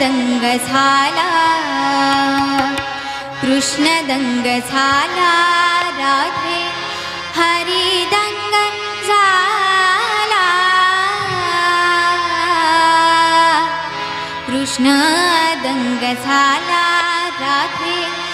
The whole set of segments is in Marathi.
दंग झाला कृष्ण दंग झाला राधे हरी दंग झाला कृष्ण दंग झाला राधे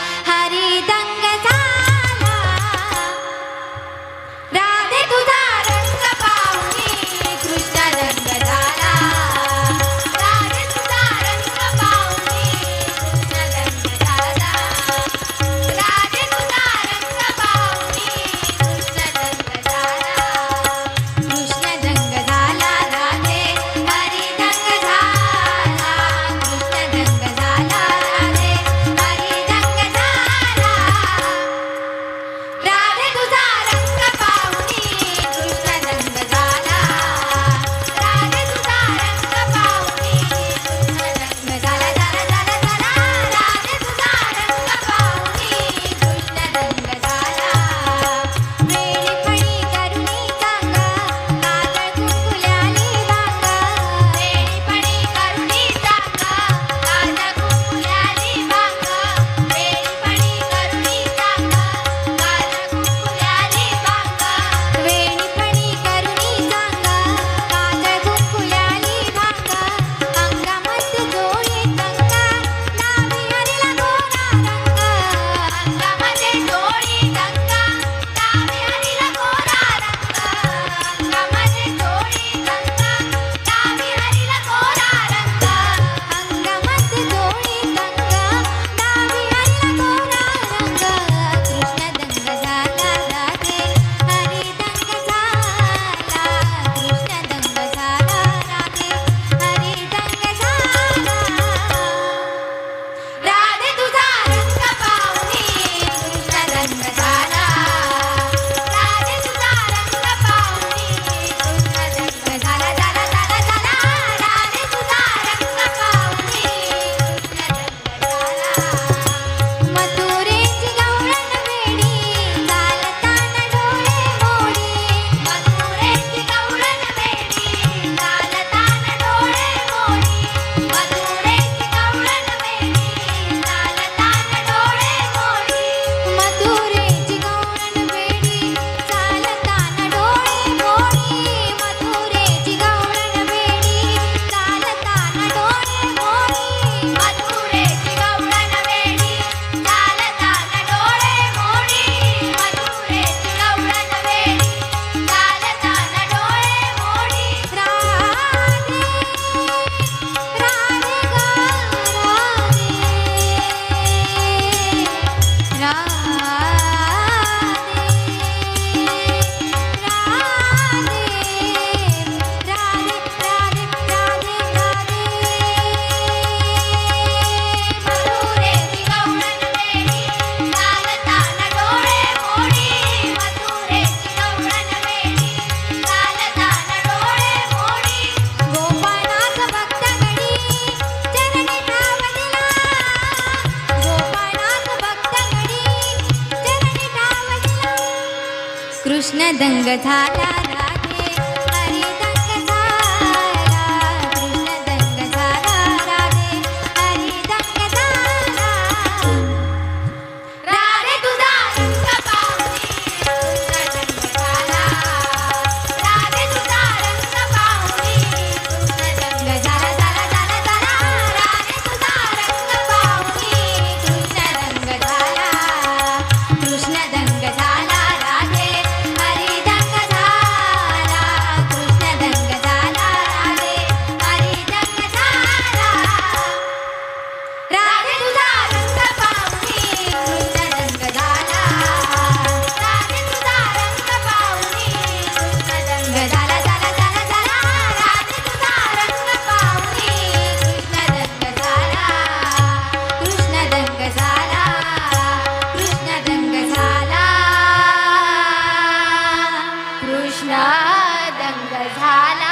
दंग झाला दंग झाला.